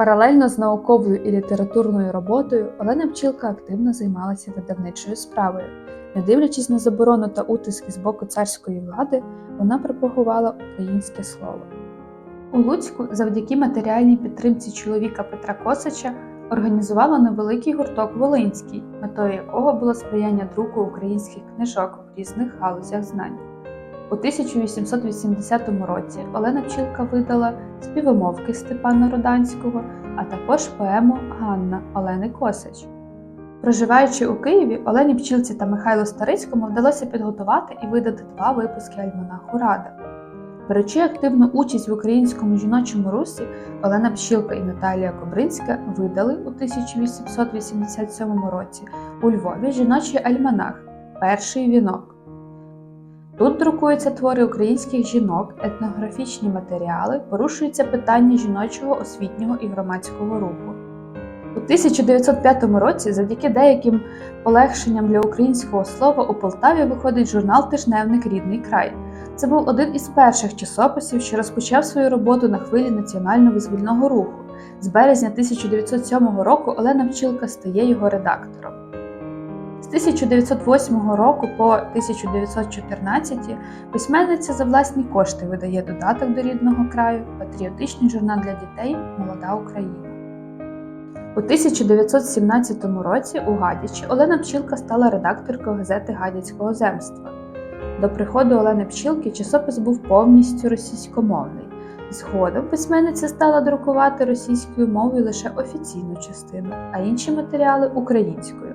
Паралельно з науковою і літературною роботою Олена Пчілка активно займалася видавничою справою. Не дивлячись на заборону та утиски з боку царської влади, вона пропагувала українське слово. У Луцьку, завдяки матеріальній підтримці чоловіка Петра Косача, організувала невеликий гурток Волинський, метою якого було сприяння друку українських книжок в різних галузях знань. У 1880 році Олена Пчілка видала співомовки Степана Роданського, а також поему Ганна Олени Косач. Проживаючи у Києві, Олені Пчілці та Михайлу Старицькому вдалося підготувати і видати два випуски альманаху Рада. Беручи активну участь в українському жіночому русі, Олена Пчілка і Наталія Кобринська видали у 1887 році у Львові жіночий альманах Перший вінок. Тут друкуються твори українських жінок, етнографічні матеріали, порушуються питання жіночого освітнього і громадського руху. У 1905 році, завдяки деяким полегшенням для українського слова, у Полтаві виходить журнал Тижневник Рідний край. Це був один із перших часописів, що розпочав свою роботу на хвилі національно-визвольного руху. З березня 1907 року Олена Пчілка стає його редактором. З 1908 року по 1914 письменниця за власні кошти видає додаток до рідного краю, патріотичний журнал для дітей Молода Україна. У 1917 році у Гадячі Олена Пчілка стала редакторкою газети Гадяцького земства. До приходу Олени Пчілки часопис був повністю російськомовний. Згодом письменниця стала друкувати російською мовою лише офіційну частину, а інші матеріали українською.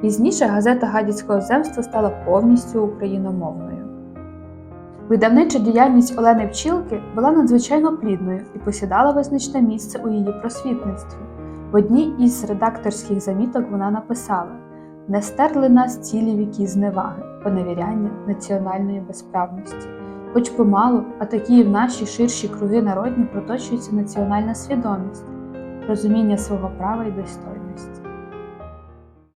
Пізніше газета Гадяцького земства стала повністю україномовною. Видавнича діяльність Олени Пчілки була надзвичайно плідною і посідала визначне місце у її просвітництві. В одній із редакторських заміток вона написала: Не стерли нас цілі віки зневаги, поневіряння національної безправності. Хоч помалу, а такі і в наші ширші круги народні проточується національна свідомість, розуміння свого права і достойності.